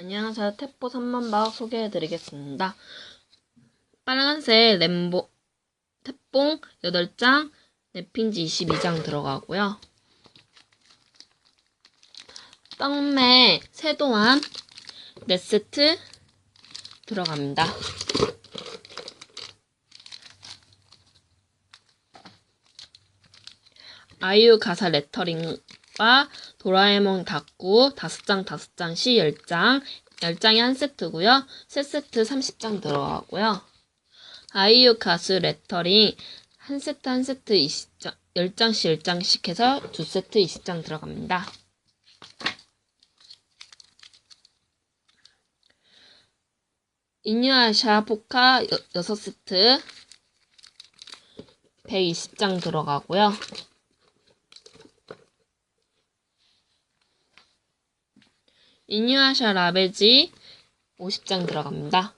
안녕하세요. 태포 3만박 소개해드리겠습니다. 빨간색 램보, 태뽕 8장, 랩핀지 22장 들어가고요. 떡매 세도안 4세트 들어갑니다. 아이유 가사 레터링 과 도라에몽 닭구 5장 5장씩 10장 10장이 한 세트고요. 3세트 30장 들어가고요. 아이유 가수 레터링 한 세트 한 세트 20장 10장씩 10장씩 해서 2세트 20장 들어갑니다. 이뉴아샤 포카 6세트 120장 들어가고요. 이뉴아샤 라베지 50장 들어갑니다.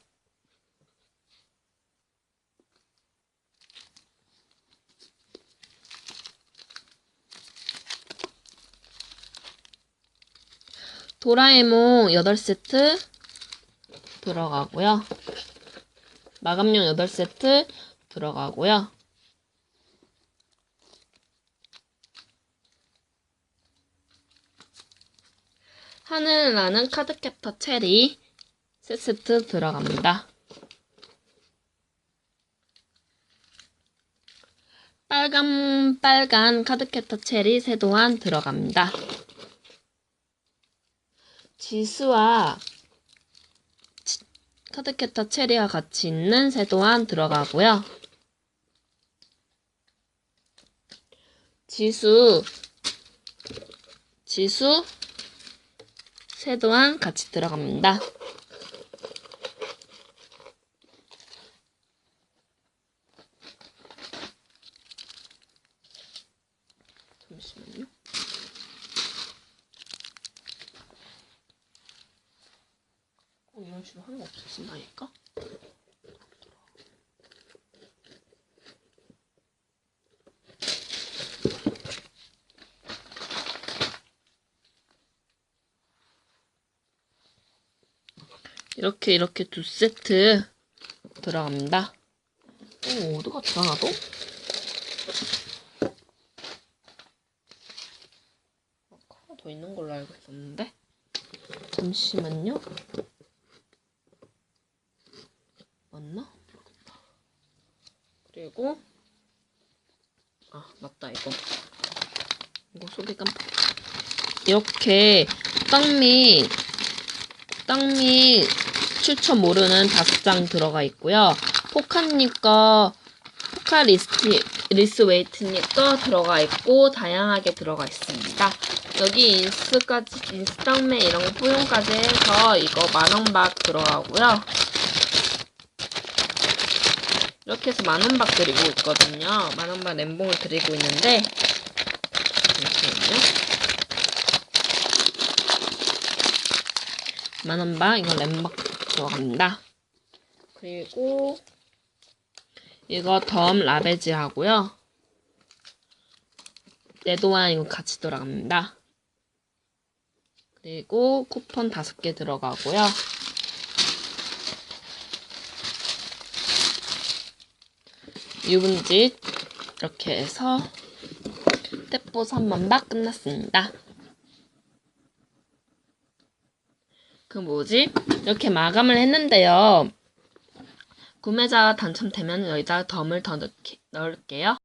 도라에몽 8세트 들어가고요. 마감용 8세트 들어가고요. 하늘 나는 카드캡터 체리 세트 들어갑니다. 빨간 빨간 카드캡터 체리 세도안 들어갑니다. 지수와 치- 카드캡터 체리와 같이 있는 세도안 들어가고요. 지수 지수 세도안 같이 들어갑니다. 잠시만요. 꼭 이런 식으로 하는 거 없었나니까? 이렇게 이렇게 두 세트 들어갑니다. 오, 어디 갔지 하나도? 하나 더 있는 걸로 알고 있었는데. 잠시만요. 맞나? 그리고 아 맞다 이거 이거 소개 깜빡. 이렇게 땅미 땅미 출처 모르는 다섯 장 들어가 있고요. 포카니까 포카 리스트 리스 웨이트니까 들어가 있고 다양하게 들어가 있습니다. 여기 인스까지 인스땅매 이런 거 포용까지 해서 이거 만원박 들어가고요. 이렇게 해서 만원박 드리고 있거든요. 만원박 램봉을 드리고 있는데 잠시만요. 만원박 이거 램박 들어갑니다. 그리고 이거 덤 라베지 하고요. 네도안 이거 같이 들어갑니다. 그리고 쿠폰 다섯 개 들어가고요. 유분짓 이렇게 해서 떼뽀 3만박 끝났습니다. 그 뭐지? 이렇게 마감을 했는데요. 구매자가 당첨되면 여기다 덤을 더 넣을게요.